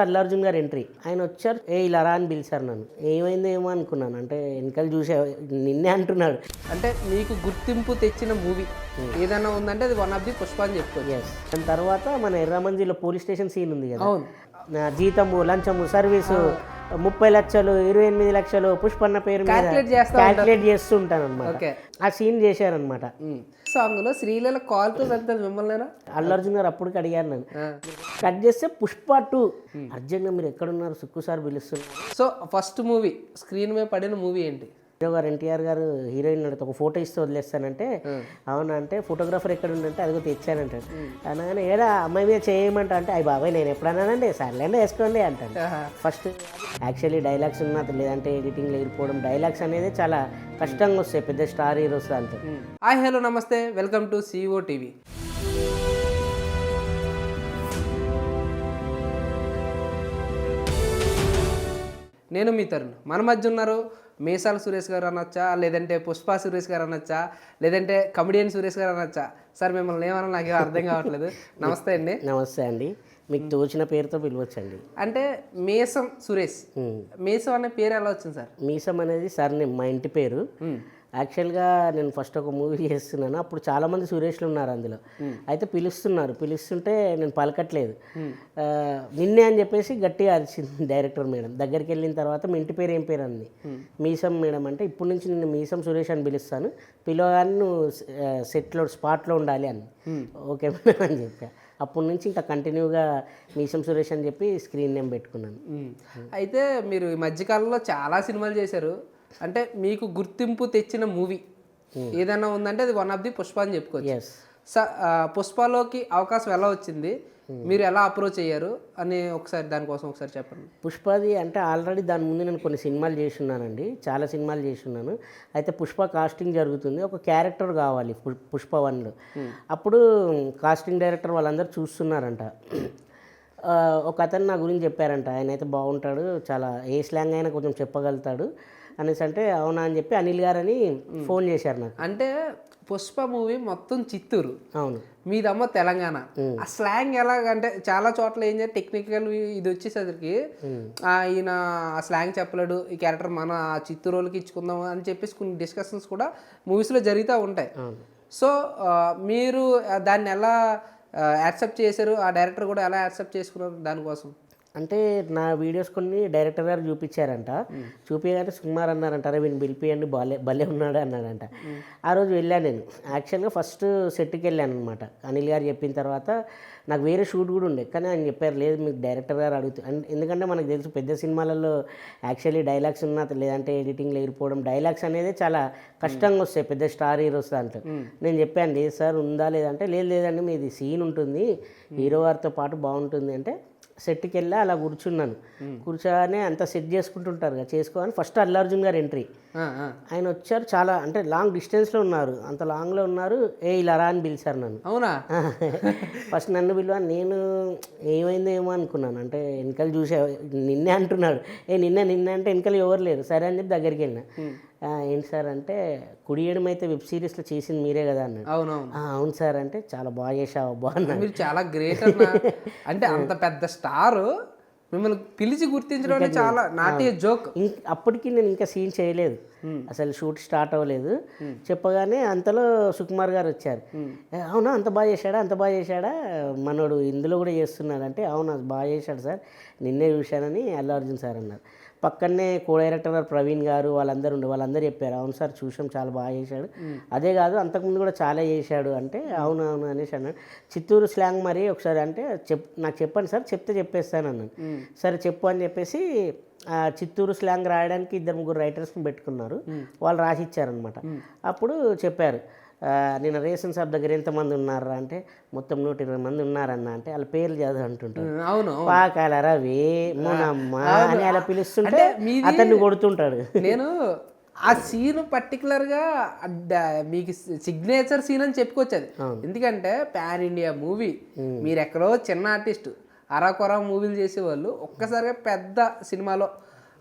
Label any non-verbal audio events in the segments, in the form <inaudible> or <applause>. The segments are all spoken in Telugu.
అల్లు అర్జున్ గారు ఎంట్రీ ఆయన వచ్చారు. ఏ ఇలా రా అని పిలిచారు నన్ను. ఏమైందో ఏమో అనుకున్నాను. అంటే వెనకాల చూసే నిన్నే అంటున్నాడు. అంటే మీకు గుర్తింపు తెచ్చిన మూవీ ఏదైనా ఉందంటే అది వన్ ఆఫ్ ది పుష్ప అని చెప్పుకోవచ్చు. దాని తర్వాత మన ఎర్రమంజిలో పోలీస్ స్టేషన్ సీన్ ఉంది కదా. అవును. జీతము లంచము సర్వీసు ముప్పై లక్షలు ఇరవై ఎనిమిది లక్షలు పుష్పన్న పేరు క్యాల్కులేట్ చేస్తుంటాను అనమాట ఆ సీన్ చేశారనమాట సాంగ్లో శ్రీలీల కాల్ టు వెళ్తుంది మిమ్మల్ని అల్లు అర్జున్ గారు అప్పటికి అడిగారు నన్ను. కట్ చేస్తే పుష్ప టూ. అర్జెంట్గా మీరు ఎక్కడున్నారు? సుక్కు సార్ పిలుస్తున్నారు. సో ఫస్ట్ మూవీ స్క్రీన్ మీద పడిన మూవీ ఏంటి? హీరో గారు ఎన్టీఆర్ గారు హీరోయిన్ అడిగితే ఒక ఫోటో ఇస్తే వదిలేస్తానంటే అవునా అంటే ఫోటోగ్రాఫర్ ఎక్కడ ఉందంటే అదిగో తెచ్చానంటాడు అనగానే ఏడా అమ్మాయి మీద చేయమంటా? అంటే అయ్యి బాబాయ్ నేను ఎప్పుడన్నానండి? సర్లేండి వేసుకోండి అంటాను ఫస్ట్ యాక్చువల్లీ డైలాగ్స్ ఉన్న లేదంటే ఎడిటింగ్ లేకపోవడం డైలాగ్స్ అనేది చాలా కష్టంగా వస్తాయి పెద్ద స్టార్ హీరోస్ దాంతో. హాయ్ హలో నమస్తే. Welcome to CO TV. నేను మీ తరుణ్. మన మధ్య ఉన్నారు మీసాల సురేష్ గారు అనొచ్చా? లేదంటే పుష్ప సురేష్ గారు అనొచ్చా? లేదంటే కమెడియన్ సురేష్ గారు అనొచ్చా? సార్ మిమ్మల్ని ఏమన్నా నాకు అర్థం కావట్లేదు. నమస్తే అండి. నమస్తే అండి. మీకు తోచిన పేరుతో పిలవచ్చండి. అంటే మీసం సురేష్. మీసం అనే పేరు ఎలా వచ్చింది సార్? మీసం అనేది సార్ మా ఇంటి పేరు. యాక్చువల్గా నేను ఫస్ట్ ఒక మూవీ చేస్తున్నాను. అప్పుడు చాలామంది సురేష్లు ఉన్నారు అందులో. అయితే పిలుస్తున్నారు. పిలుస్తుంటే నేను పలకట్లేదు. నిన్నే అని చెప్పేసి గట్టిగా అరిచింది డైరెక్టర్ మేడం. దగ్గరికి వెళ్ళిన తర్వాత మీ ఇంటి పేరు ఏం పేరు అంది? మీసం మేడం అంటే ఇప్పుడు నుంచి నేను మీసం సురేష్ అని పిలుస్తాను. పిలవగానే నువ్వు సెట్లో స్పాట్లో ఉండాలి అని ఓకే మేడం అని చెప్పా. అప్పటి నుంచి ఇంకా కంటిన్యూగా మీసం సురేష్ అని చెప్పి స్క్రీన్ నేమ్ పెట్టుకున్నాను. అయితే మీరు ఈ మధ్యకాలంలో చాలా సినిమాలు చేశారు. అంటే మీకు గుర్తింపు తెచ్చిన మూవీ ఏదైనా ఉందంటే అది వన్ ఆఫ్ ది పుష్ప అని చెప్పుకోవచ్చు. పుష్పలోకి అవకాశం ఎలా వచ్చింది? మీరు ఎలా అప్రోచ్ అయ్యారు? అని ఒకసారి దానికోసం ఒకసారి చెప్పండి. పుష్పది అంటే ఆల్రెడీ దాని ముందు నేను కొన్ని సినిమాలు చేసి ఉన్నానండి. చాలా సినిమాలు చేసి ఉన్నాను. అయితే పుష్ప కాస్టింగ్ జరుగుతుంది. ఒక క్యారెక్టర్ కావాలి పుష్ప వన్లో అప్పుడు కాస్టింగ్ డైరెక్టర్ వాళ్ళందరూ చూస్తున్నారంట. ఒక అతను నా గురించి చెప్పారంట. ఆయన అయితే బాగుంటాడు. చాలా ఏ స్లాంగ్ అయినా కొంచెం చెప్పగలుగుతాడు. అనేసి అంటే అవునా అని చెప్పి అనిల్ గారని ఫోన్ చేశారు నాకు. అంటే పుష్ప మూవీ మొత్తం చిత్తూరు. అవును. మీదమ్మ తెలంగాణ. ఆ స్లాంగ్ ఎలాగంటే చాలా చోట్ల ఏం చేయాలి టెక్నికల్ ఇది వచ్చేసరికి ఈయన ఆ స్లాంగ్ చెప్పలేడు ఈ క్యారెక్టర్ మన ఆ చిత్తూరు వాళ్ళకి ఇచ్చుకుందాం అని చెప్పేసి కొన్ని డిస్కషన్స్ కూడా మూవీస్లో జరుగుతూ ఉంటాయి. సో మీరు దాన్ని ఎలా యాక్సెప్ట్ చేశారు? ఆ డైరెక్టర్ కూడా ఎలా యాక్సెప్ట్ చేసుకున్నారు దానికోసం? అంటే నా వీడియోస్ కొన్ని డైరెక్టర్ గారు చూపించారంట. చూపించగానే సుకుమార్ అన్నారంట అరే వీడిని పిలిపియండి భలే భలే ఉన్నాడు అన్నాడంట. ఆ రోజు వెళ్ళాను నేను. యాక్చువల్గా ఫస్ట్ సెట్కి వెళ్ళాను అనమాట అనిల్ గారు చెప్పిన తర్వాత నాకు వేరే షూట్ కూడా ఉండే. కానీ ఆయన చెప్పారు లేదు మీకు డైరెక్టర్ గారు అడుగుతూ ఎందుకంటే మనకు తెలుసు పెద్ద సినిమాలలో యాక్చువల్లీ డైలాగ్స్ ఉన్న లేదంటే ఎడిటింగ్ లేకపోవడం డైలాగ్స్ అనేది చాలా కష్టంగా వస్తాయి. పెద్ద స్టార్ హీరోస్ దాంట్లో. నేను చెప్పాను లేదు సార్ ఉందా లేదంటే లేదు లేదండి మీది సీన్ ఉంటుంది. హీరో గారితో పాటు బాగుంటుంది. అంటే సెట్కి వెళ్ళి అలా కూర్చున్నాను. కూర్చొని అంతా సెట్ చేసుకుంటుంటారు కదా చేసుకోవాలి ఫస్ట్ అల్లు అర్జున్ గారు ఎంట్రీ. ఆయన వచ్చారు చాలా అంటే లాంగ్ డిస్టెన్స్లో ఉన్నారు. అంత లాంగ్లో ఉన్నారు. ఏ ఇలా రా అని పిలిచారు నన్ను. అవునా? <laughs> ఫస్ట్ నన్ను పిలువ నేను ఏమైందో ఏమో అనుకున్నాను. అంటే వెనకాల చూసే నిన్నే అంటున్నాడు. ఏ నిన్న నిన్న అంటే వెనకాల ఎవరు లేరు. సరే అని చెప్పి దగ్గరికి వెళ్ళిన. "ఆ, ఏంటి సార్ అంటే కుడియడం అయితే వెబ్ సిరీస్లో చేసింది మీరే కదా అన్నాడు. అవునవును. "ఆ, అవును సార్ అంటే చాలా బాగా చేసావు బాగున్నాడు మీరు చాలా గ్రేట్ <laughs> అంటే అంత పెద్ద స్టార్. మిమ్మల్ని పిలిచి గుర్తించడం చాలా నాటి జోక్ అప్పటికి నేను ఇంకా సీన్ చేయలేదు. అసలు షూట్ స్టార్ట్ అవ్వలేదు. చెప్పగానే అంతలో సుకుమార్ గారు వచ్చారు. "ఏ, అవునా అంత బాగా చేశాడా అంత బాగా చేశాడా? మనోడు ఇందులో కూడా చేస్తున్నాడు అంటే అవునా బాగా చేశాడు సార్ నిన్నే చూశానని అల్లు అర్జున్ సార్ అన్నారు. పక్కనే కో డైరెక్టర్ గారు ప్రవీణ్ గారు వాళ్ళందరూ ఉండే వాళ్ళందరూ చెప్పారు అవును సార్ చూసాం చాలా బాగా చేశాడు. అదే కాదు అంతకుముందు కూడా చాలా చేశాడు అంటే అవును అవును అనేసి అన్నాడు. చిత్తూరు స్లాంగ్ మరి ఒకసారి అంటే చెప్ నాకు చెప్పండి సార్ చెప్తే చెప్పేస్తాను అన్నాను సరే చెప్పు అని చెప్పేసి చిత్తూరు స్లాంగ్ రాయడానికి ఇద్దరు ముగ్గురు రైటర్స్ని పెట్టుకున్నారు. వాళ్ళు రాసి ఇచ్చారనమాట అప్పుడు చెప్పారు ఆ, నిన్న రేషన్ షాప్ దగ్గర ఎంతమంది ఉన్నారా అంటే మొత్తం నూట ఇరవై మంది ఉన్నారన్న అంటే వాళ్ళ పేర్లు చదువు అంటుంటారు. అవును పాకాల రవి మునమ్మ అని అలా పిలుస్తుంటే అతన్ని కొడుతుంటాడు. నేను ఆ సీన్ పర్టికులర్గా మీకు సిగ్నేచర్ సీన్ అని చెప్పుకోవచ్చు అది ఎందుకంటే పాన్ ఇండియా మూవీ మీరు ఎక్కడో చిన్న ఆర్టిస్ట్ అరాకొర మూవీలు చేసేవాళ్ళు ఒక్కసారిగా పెద్ద సినిమాలో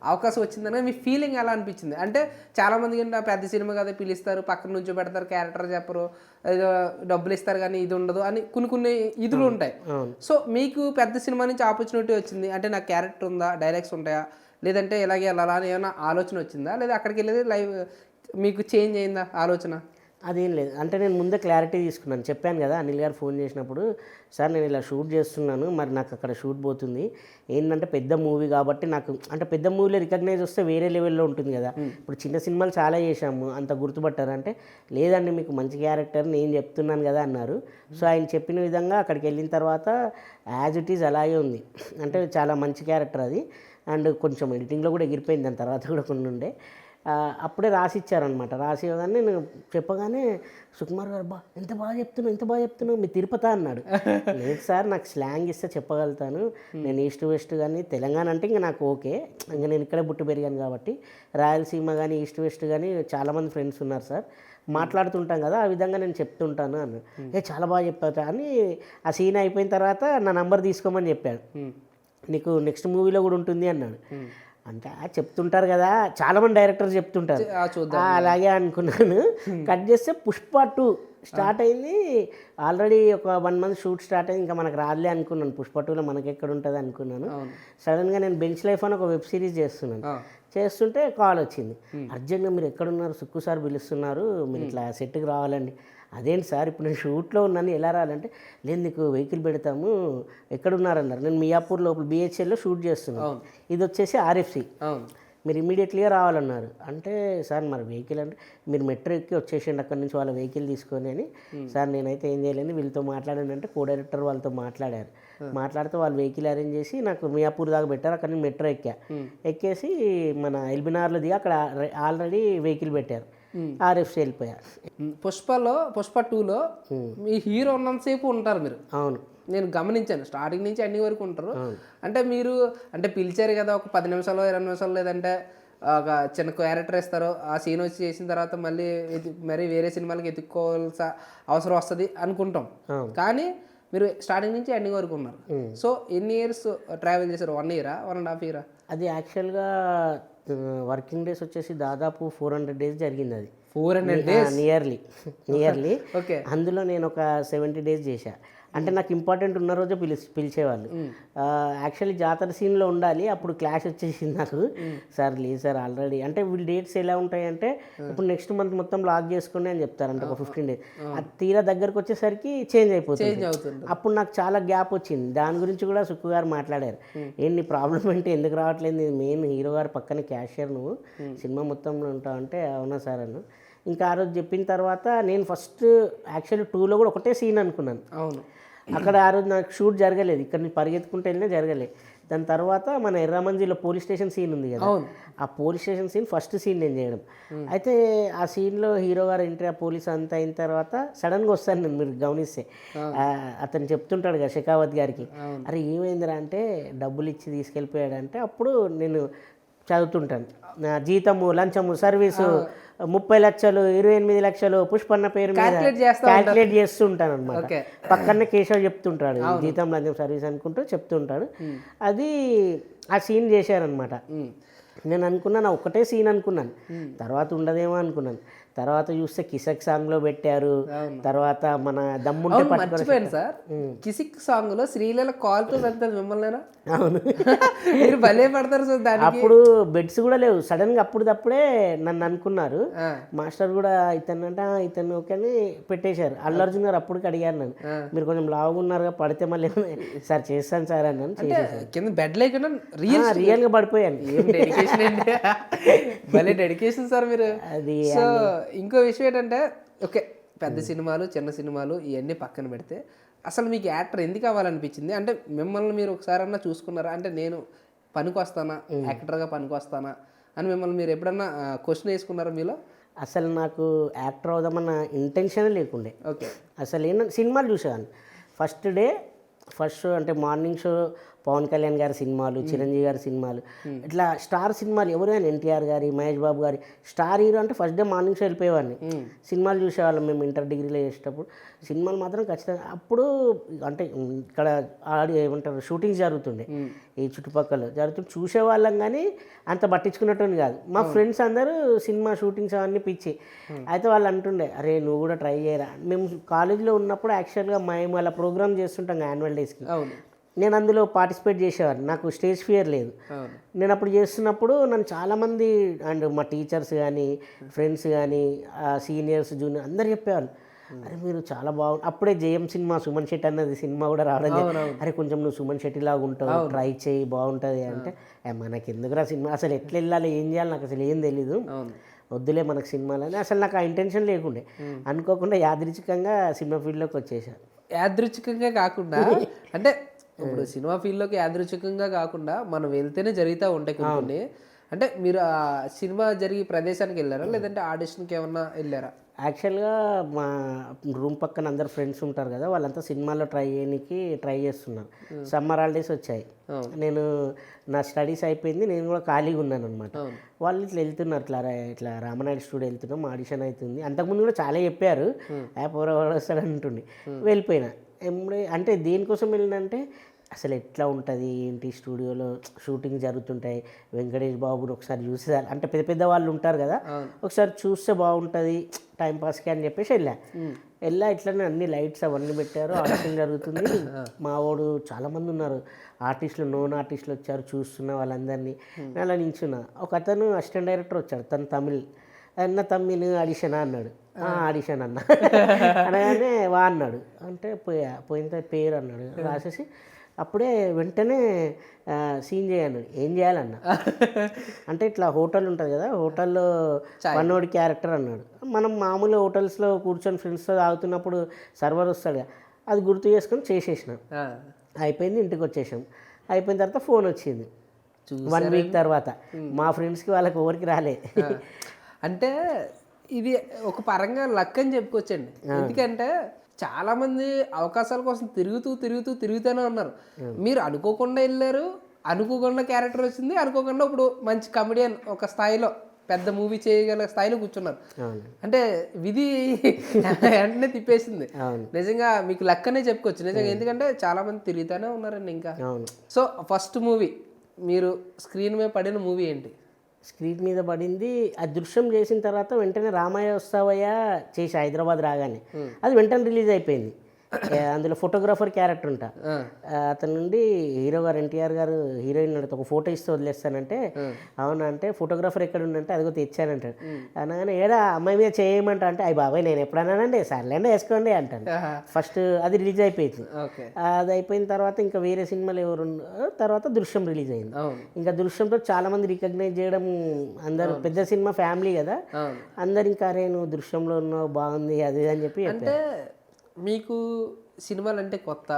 అవకాశం వచ్చిందని మీ ఫీలింగ్ ఎలా అనిపించింది? అంటే చాలా మంది ఏంటి "ఆ పెద్ద సినిమా కదా పిలుస్తారు పక్కన నుంచి పెడతారు క్యారెక్టర్ చెప్పరు ఏదో డబ్బులు ఇస్తారు కానీ ఇది ఉండదు అని కొన్ని కొన్ని ఇదులు ఉంటాయి. సో మీకు పెద్ద సినిమా నుంచి ఆపర్చునిటీ వచ్చింది. అంటే నాకు క్యారెక్టర్ ఉందా డైలాగ్స్ ఉంటాయా? లేదంటే ఇలాగే వెళ్ళాలా అని ఏమైనా ఆలోచన వచ్చిందా? లేదా అక్కడికి వెళ్ళేది లైవ్ మీకు చేంజ్ అయిందా ఆలోచన? అదేం లేదు. అంటే నేను ముందే క్లారిటీ తీసుకున్నాను. చెప్పాను కదా అనిల్ గారు ఫోన్ చేసినప్పుడు సార్ నేను ఇలా షూట్ చేస్తున్నాను మరి నాకు అక్కడ షూట్ పోతుంది. ఏంటంటే పెద్ద మూవీ కాబట్టి నాకు అంటే పెద్ద మూవీలో రికగ్నైజ్ వస్తే వేరే లెవెల్లో ఉంటుంది కదా. ఇప్పుడు చిన్న సినిమాలు చాలా చేశాము అంత గుర్తుపట్టారు? అంటే లేదండి మీకు మంచి క్యారెక్టర్ నేను చెప్తున్నాను కదా అన్నారు. సో ఆయన చెప్పిన విధంగా అక్కడికి వెళ్ళిన తర్వాత యాజ్ ఇట్ ఈజ్ అలాగే ఉంది. అంటే చాలా మంచి క్యారెక్టర్ అది. అండ్ కొంచెం ఎడిటింగ్లో కూడా ఎగిరిపోయింది. దాని తర్వాత కూడా కొన్ని ఉండే. అప్పుడే రాసి ఇచ్చారనమాట రాసి ఇవ్వగానే నేను చెప్పగానే సుకుమార్ గారు బా ఎంత బాగా చెప్తున్నావు ఎంత బాగా చెప్తున్నావు మీ తిరుపతి అన్నాడు. లేదు సార్ నాకు స్లాంగ్ ఇస్తే చెప్పగలుగుతాను. నేను ఈస్ట్ వెస్ట్ కానీ తెలంగాణ అంటే ఇంకా నాకు ఓకే. ఇంకా నేను ఇక్కడే పుట్టి పెరిగాను కాబట్టి రాయలసీమ కానీ ఈస్ట్ వెస్ట్ కానీ చాలామంది ఫ్రెండ్స్ ఉన్నారు సార్. మాట్లాడుతుంటాం కదా ఆ విధంగా నేను చెప్తుంటాను అన్న ఏ చాలా బాగా చెప్పావు అని ఆ సీన్ అయిపోయిన తర్వాత నా నంబర్ తీసుకోమని చెప్పాడు. నీకు నెక్స్ట్ మూవీలో కూడా ఉంటుంది అన్నాడు. అంటే చెప్తుంటారు కదా చాలా మంది డైరెక్టర్స్ చెప్తుంటారు. అలాగే అనుకున్నాను. కట్ చేస్తే పుష్ప టూ స్టార్ట్ అయింది. ఆల్రెడీ ఒక వన్ మంత్ షూట్ స్టార్ట్ అయింది. ఇంకా మనకు రాదులే అనుకున్నాను. పుష్ప టూలో మనకి ఎక్కడ ఉంటుంది అనుకున్నాను. సడన్గా నేను బెంచ్ లైఫ్ అని ఒక వెబ్ సిరీస్ చేస్తున్నాను. చేస్తుంటే కాల్ వచ్చింది. అర్జెంట్గా మీరు ఎక్కడున్నారు? సుక్కు సార్ పిలుస్తున్నారు. మీరు ఇట్లా సెట్కి రావాలండి. అదేంటి సార్? ఇప్పుడు నేను షూట్లో ఉన్నాను ఎలా రావాలంటే లేదు నీకు వెహికల్ పెడతాము ఎక్కడున్నారన్నారు. నేను మియాపూర్ లోపల బిహెచ్ఎల్లో షూట్ చేస్తున్నాను. ఇది వచ్చేసి ఆర్ఎఫ్సి మీరు ఇమీడియట్లీగా రావాలన్నారు. అంటే సార్ మరి వెహికల్ అంటే మీరు మెట్రో ఎక్కి వచ్చేసిండి అక్కడి నుంచి వాళ్ళ వెహికల్ తీసుకొని అని. సార్ నేనైతే ఏం చేయలేను వీళ్ళతో మాట్లాడాను అంటే కో డైరెక్టర్ వాళ్ళతో మాట్లాడారు. మాట్లాడితే వాళ్ళు వెహికల్ అరేంజ్ చేసి నాకు మియాపూర్ దాకా పెట్టారు అక్కడ నుంచి మెట్రో ఎక్కా. ఎక్కేసి మన ఎల్బినార్లో దిగి అక్కడ ఆల్రెడీ వెహికల్ పెట్టారు. ఆర్ఎఫ్సి వెళ్ళిపోయా. ఉమ్, పుష్పలో పుష్ప టూలో మీ హీరో ఉన్నంతసేపు ఉంటారు మీరు. అవును. నేను గమనించాను స్టార్టింగ్ నుంచి అన్ని వరకు ఉంటారు. అంటే మీరు అంటే పిలిచారు కదా ఒక పది నిమిషాలు ఇరవై నిమిషాలు లేదంటే ఒక చిన్న క్యారెక్టర్ ఇస్తారు ఆ సీన్ వచ్చి చేసిన తర్వాత మళ్ళీ మరి వేరే సినిమాలకి ఎత్తుక్కోవాల్సిన అవసరం వస్తుంది అనుకుంటాం. కానీ మీరు స్టార్టింగ్ నుంచి ఎండింగ్ వరకు ఉన్నారు. సో ఎన్ని ఇయర్స్ ట్రావెల్ చేశారు? వన్ ఇయరా వన్ అండ్ హాఫ్ ఇయరా అది యాక్చువల్గా వర్కింగ్ డేస్ వచ్చేసి దాదాపు ఫోర్ హండ్రెడ్ డేస్ జరిగింది అది. Four hundred nearly nearly okay అందులో నేను ఒక సెవెంటీ డేస్ చేశా. అంటే నాకు ఇంపార్టెంట్ ఉన్న రోజే పిలి పిలిచేవాళ్ళు. యాక్చువల్లీ జాతర సీన్లో ఉండాలి అప్పుడు క్లాష్ వచ్చేసింది నాకు. సార్ లేదు సార్ ఆల్రెడీ అంటే వీళ్ళు డేట్స్ ఎలా ఉంటాయంటే ఇప్పుడు నెక్స్ట్ మంత్ మొత్తం లాక్ చేసుకోండి అని చెప్తారు అంటే ఒక ఫిఫ్టీన్ డేస్ అది తీరా దగ్గరకు వచ్చేసరికి చేంజ్ అయిపోతుంది. అప్పుడు నాకు చాలా గ్యాప్ వచ్చింది. దాని గురించి కూడా సుక్కు గారు మాట్లాడారు. ఏంటి ప్రాబ్లం అంటే ఎందుకు రావట్లేదు? మెయిన్ హీరో గారు పక్కన క్యాషియర్ నువ్వు. సినిమా మొత్తంలో ఉంటావు అంటే అవునా సార్ అన్న. ఇంకా ఆ రోజు చెప్పిన తర్వాత నేను ఫస్ట్ యాక్చువల్లీ టూలో కూడా ఒకటే సీన్ అనుకున్నాను. అవును. అక్కడ ఆ రోజు నాకు షూట్ జరగలేదు. ఇక్కడ నుంచి పరిగెత్తుకుంటే వెళ్ళినా జరగలేదు దాని తర్వాత మన ఎర్రమంజిలో పోలీస్ స్టేషన్ సీన్ ఉంది కదా. ఆ police station scene first scene నేను చేయడం. అయితే ఆ సీన్లో హీరో గారు ఎంట్రీ ఆ పోలీస్ అంతా అయిన తర్వాత సడన్గా వస్తాను నేను మీరు గమనిస్తే. అతను చెప్తుంటాడు కదా షెకావత్ గారికి. అరే ఏమైందిరా అంటే డబ్బులు ఇచ్చి తీసుకెళ్ళిపోయాడంటే అప్పుడు నేను చదువుతుంటాను. నా జీతము లంచము సర్వీసు ముప్పై లక్షలు ఇరవై ఎనిమిది లక్షలు పుష్పన్న పేరు క్యాల్కులేట్ చేస్తుంటాను అనమాట పక్కనే కేశవ్ చెప్తుంటాడు జీతం లంచం సర్వీస్ అనుకుంటూ చెప్తుంటాడు. అది ఆ సీన్ చేశారనమాట నేను అనుకున్నాను ఆ ఒక్కటే సీన్ అనుకున్నాను. తర్వాత ఉండదేమో అనుకున్నాను. తర్వాత చూస్తే కిసక్ సాంగ్లో పెట్టారు. తర్వాత మన దమ్ముంటే మర్చిపోయాను సార్. కిసిక్ సాంగ్లో శ్రీలీల కాల్తో వెళ్తుంది మిమ్మల్ని అవును. <laughs> మీరు భలే పడతారు సార్ దానికి. అప్పుడు బెడ్స్ కూడా లేవు. సడన్గా అప్పుడప్పుడే నన్ను అనుకున్నారు. మాస్టర్ కూడా ఇతను అంటే "ఆ, ఇతను ఓకే అని పెట్టేశారు. అల్లు అర్జున్ గారు అప్పటికి అడిగారు నన్ను. మీరు కొంచెం లావుగా ఉన్నారుగా పడితే మళ్ళీ సార్ చేస్తాను సార్ అన్నాను కింద బెడ్ లేకుండా రియల్ రియల్గా పడిపోయాను. ఏం డెడికేషన్ అండి? భలే డెడికేషన్ సార్ మీరు. అది. ఇంకో విషయం ఏంటంటే ఓకే పెద్ద సినిమాలు చిన్న సినిమాలు ఇవన్నీ పక్కన పెడితే అసలు మీకు యాక్టర్ ఎందుకు అవ్వాలనిపించింది? అంటే మిమ్మల్ని మీరు ఒకసారి అన్నా చూసుకున్నారా? అంటే నేను పనికి వస్తానా యాక్టర్గా పనికి వస్తానా అని మిమ్మల్ని మీరు ఎప్పుడన్నా క్వశ్చన్ వేసుకున్నారా మీలో? అసలు నాకు యాక్టర్ అవుదామన్న ఇంటెన్షన్ లేకుండే. ఓకే. అసలు ఏంటంటే సినిమాలు చూసేవాడిని ఫస్ట్ డే ఫస్ట్ షో అంటే మార్నింగ్ షో పవన్ కళ్యాణ్ గారి సినిమాలు చిరంజీవి గారి సినిమాలు. ఇట్లా స్టార్ సినిమాలు ఎవరైనా ఎన్టీఆర్ గారి మహేష్ బాబు గారి స్టార్ హీరో అంటే ఫస్ట్ డే మార్నింగ్ షో వెళ్ళిపోయేవాడిని. సినిమాలు చూసేవాళ్ళం మేము ఇంటర్ డిగ్రీలో చేసేటప్పుడు. సినిమాలు మాత్రం ఖచ్చితంగా అప్పుడు అంటే ఇక్కడ ఆడి ఏమంటారు షూటింగ్స్ జరుగుతుండే. ఈ చుట్టుపక్కల జరుగుతుంటే చూసేవాళ్ళం కానీ అంత పట్టించుకున్నట్టు కాదు. మా ఫ్రెండ్స్ అందరూ సినిమా షూటింగ్స్ అవన్నీ పిచ్చి. అయితే వాళ్ళు అంటుండే అరే నువ్వు కూడా ట్రై చేయరా? మేము కాలేజీలో ఉన్నప్పుడు యాక్చువల్గా మేము అలా ప్రోగ్రామ్ చేస్తుంటాం యాన్యువల్ డేస్కి అవును. నేను అందులో పార్టిసిపేట్ చేసేవాడిని. నాకు స్టేజ్ ఫియర్ లేదు. నేను అప్పుడు చేస్తున్నప్పుడు నన్ను చాలామంది అండ్ మా టీచర్స్ కానీ ఫ్రెండ్స్ కానీ సీనియర్స్ జూనియర్ అందరు చెప్పేవాళ్ళు. అరే మీరు చాలా బాగుంది అప్పుడే జయం సినిమా సుమన్ శెట్టి అన్నది సినిమా కూడా రావడం. అరే కొంచెం నువ్వు సుమన్ శెట్టి లాగా ఉంటావు ట్రై చేయి బాగుంటుంది అంటే "ఏ, మనకి ఎందుకురా సినిమా? అసలు ఎట్లా వెళ్ళాలి ఏం చేయాలి నాకు అసలు ఏం తెలీదు. వద్దులే మనకు సినిమాలు అని అసలు నాకు ఆ ఇంటెన్షన్ లేకుండే. అనుకోకుండా యాదృచ్ఛికంగా సినిమా ఫీల్డ్లోకి వచ్చేసాను యాదృచ్ఛికంగా కాకుండా <laughs> అంటే ఇప్పుడు సినిమా ఫీల్డ్లోకి యాదృచ్ఛికంగా కాకుండా మనం వెళ్తేనే జరుగుతూ ఉంటాయి కొన్ని అంటే మీరు ఆ సినిమా జరిగే ప్రదేశానికి వెళ్ళారా లేదంటే ఆడిషన్కి ఏమన్నా వెళ్ళారా యాక్చువల్గా మా రూమ్ పక్కన అందరు ఫ్రెండ్స్ ఉంటారు కదా వాళ్ళంతా సినిమాలో ట్రై చేయడానికి ట్రై చేస్తున్నారు సమ్మర్ హాలిడేస్ వచ్చాయి నేను నా స్టడీస్ అయిపోయింది నేను కూడా ఖాళీగా ఉన్నాను అనమాట. వాళ్ళు ఇట్లా వెళ్తున్నారు ఇట్లా ఇట్లా రామనాయుడు స్టూడియో వెళ్తున్నాం ఆడిషన్ అవుతుంది అంతకుముందు కూడా చాలా చెప్పారు యాప్ ఎవరు వస్తాడు అంటుండే వెళ్ళిపోయినా అంటే దేనికోసం వెళ్ళినంటే అసలు ఎట్లా ఉంటుంది? ఏంటి స్టూడియోలో షూటింగ్ జరుగుతుంటాయి. వెంకటేష్ బాబుని ఒకసారి చూసే అంటే పెద్ద పెద్ద వాళ్ళు ఉంటారు కదా. ఒకసారి చూస్తే బాగుంటుంది టైం పాస్కి అని చెప్పేసి వెళ్ళా. వెళ్ళా ఇట్లనే అన్ని లైట్స్ అవన్నీ పెట్టారు. <coughs> ఆడిషన్ జరుగుతుంది. మా వాడు చాలామంది ఉన్నారు. ఆర్టిస్టులు నోన్ ఆర్టిస్టులు వచ్చారు చూస్తున్న వాళ్ళందరినీ. నేను అలా నించున్నా. ఒక అతను అసిస్టెంట్ డైరెక్టర్ వచ్చాడు తను తమిళ్. అన్న తమ్మిని ఆడిషన్? అన్నాడు. "ఆ, ఆడిషన్ అన్న. <laughs> అనగానే వా అన్నాడు. అంటే పోయా పోయిన పేరు అన్నాడు. రాసేసి అప్పుడే వెంటనే సీన్ చేయన్నాడు ఏం చేయాలన్న. అంటే ఇట్లా హోటల్ ఉంటుంది కదా హోటల్లో పన్నోడి క్యారెక్టర్ అన్నాడు. మనం మామూలు హోటల్స్లో కూర్చొని ఫ్రెండ్స్తో తాగుతున్నప్పుడు సర్వర్ వస్తాడు అది గుర్తు చేసుకొని చేసేసినాం. అయిపోయింది ఇంటికి వచ్చేసాం. అయిపోయిన తర్వాత ఫోన్ వచ్చింది. వన్ వీక్ తర్వాత. మా ఫ్రెండ్స్కి వాళ్ళకి ఎవరికి రాలే. అంటే ఇది ఒక పరంగా లక్ అని చెప్పుకోవచ్చండి. ఎందుకంటే చాలా మంది అవకాశాల కోసం తిరుగుతూ తిరుగుతూ తిరుగుతూనే ఉన్నారు. మీరు అనుకోకుండా వెళ్ళారు అనుకోకుండా క్యారెక్టర్ వచ్చింది అనుకోకుండా ఇప్పుడు మంచి కమెడియన్ ఒక స్థాయిలో పెద్ద మూవీ చేయగల స్థాయిలో కూర్చున్నారు. అంటే విధి వెంటనే తిప్పేసింది. నిజంగా మీకు లక్ అనే చెప్పుకోవచ్చు. నిజంగా ఎందుకంటే చాలా మంది తిరుగుతూనే ఉన్నారండి ఇంకా. సో ఫస్ట్ మూవీ మీరు స్క్రీన్ మీద పడిన మూవీ ఏంటి? స్క్రీన్ మీద పడింది ఆ దృశ్యం చేసిన తర్వాత వెంటనే రామయ్య వస్తావయ్య చేసి హైదరాబాద్ రాగానే. అది వెంటనే రిలీజ్ అయిపోయింది. అందులో ఫోటోగ్రాఫర్ క్యారెక్టర్ ఉంటా. అతని నుండి హీరో గారు ఎన్టీఆర్ గారు హీరోయిన్ అడిగితే ఒక ఫోటో ఇస్తే వదిలేస్తానంటే అవునా అంటే ఫోటోగ్రాఫర్ ఎక్కడ ఉందంటే అదిగో తెచ్చానంటాడు అనగానే ఏడా అమ్మాయి మీద చేయమంటా అంటే అయ్యి బాబాయ్ నేను ఎప్పుడన్నానండి సర్లేండి వేసుకోండి అంటాను. ఫస్ట్ అది రిలీజ్ అయిపోయింది. అది అయిపోయిన తర్వాత ఇంకా వేరే సినిమాలు ఎవరు తర్వాత దృశ్యం రిలీజ్ అయింది. ఇంకా దృశ్యంతో చాలా మంది రికగ్నైజ్ చేయడం అందరూ పెద్ద సినిమా ఫ్యామిలీ కదా. అందరు ఇంకా అరే నువ్వు దృశ్యంలో ఉన్నావు బాగుంది అది అని చెప్పి అంటే మీకు సినిమాలు అంటే కొత్త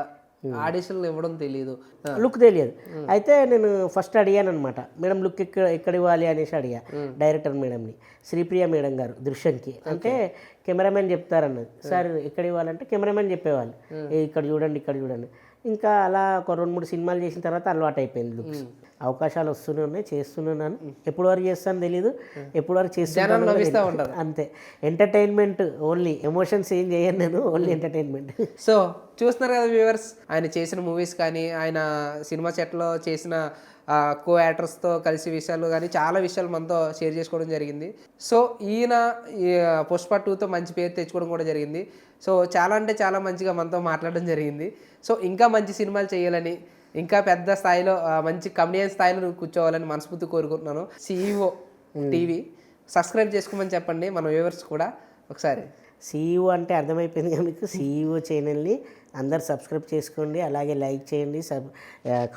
ఆడిషన్లు ఇవ్వడం తెలియదు లుక్ తెలియదు. అయితే నేను ఫస్ట్ అడిగాను అనమాట మేడం లుక్ ఎక్కడ ఎక్కడ ఇవ్వాలి అనేసి అడిగా. డైరెక్టర్ మేడంని. శ్రీప్రియ మేడం గారు దృశ్యంకి. అంటే కెమెరామెన్ చెప్తారన్నది. సార్ ఎక్కడ ఇవ్వాలంటే కెమెరామెన్ చెప్పేవాళ్ళు. "ఏ, ఇక్కడ చూడండి ఇక్కడ చూడండి. ఇంకా అలా ఒక రెండు మూడు సినిమాలు చేసిన తర్వాత అలవాటు అయిపోయింది లుక్స్ అవకాశాలు వస్తూనే ఉన్నాయి చేస్తున్నాను ఎప్పుడు వరకు చేస్తాను తెలియదు ఎప్పుడు వరకు చేస్తాను అంతే. ఎంటర్టైన్మెంట్ ఓన్లీ ఎమోషన్స్ ఏం చేయను నేను ఓన్లీ ఎంటర్టైన్మెంట్ సో చూస్తున్నారు కదా వ్యూవర్స్ ఆయన చేసిన మూవీస్ కానీ ఆయన సినిమా సెట్లో చేసిన కో యాక్టర్స్తో కలిసి విషయాలు కానీ చాలా విషయాలు మనతో షేర్ చేసుకోవడం జరిగింది. సో ఈయన ఈ, పుష్ప టూతో మంచి పేరు తెచ్చుకోవడం కూడా జరిగింది. సో చాలా అంటే చాలా మంచిగా మనతో మాట్లాడడం జరిగింది. సో ఇంకా మంచి సినిమాలు చేయాలని ఇంకా పెద్ద స్థాయిలో మంచి కమెడియన్ స్థాయిలో కూర్చోవాలని మనస్ఫూర్తి కోరుకుంటున్నాను. సిఇఓ టీవీ సబ్స్క్రైబ్ చేసుకోమని చెప్పండి మన వ్యూవర్స్ కూడా. ఒకసారి సీఈఓ అంటే అర్థమైపోయింది కదా మీకు? సీఈఓ ఛానల్ని అందరు సబ్స్క్రైబ్ చేసుకోండి అలాగే లైక్ చేయండి సబ్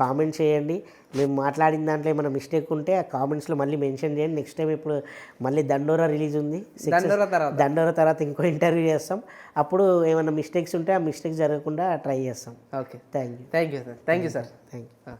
కామెంట్ చేయండి. మేము మాట్లాడిన దాంట్లో ఏమైనా మిస్టేక్ ఉంటే ఆ కామెంట్స్లో మళ్ళీ మెన్షన్ చేయండి. నెక్స్ట్ టైం ఇప్పుడు మళ్ళీ దండోరా రిలీజ్ ఉంది. దండోరా తర్వాత. ఇంకో ఇంటర్వ్యూ చేస్తాం. అప్పుడు ఏమైనా మిస్టేక్స్ ఉంటే ఆ మిస్టేక్స్ జరగకుండా ట్రై చేస్తాం. Okay. Thank you thank you sir. Thank you sir. Thank you.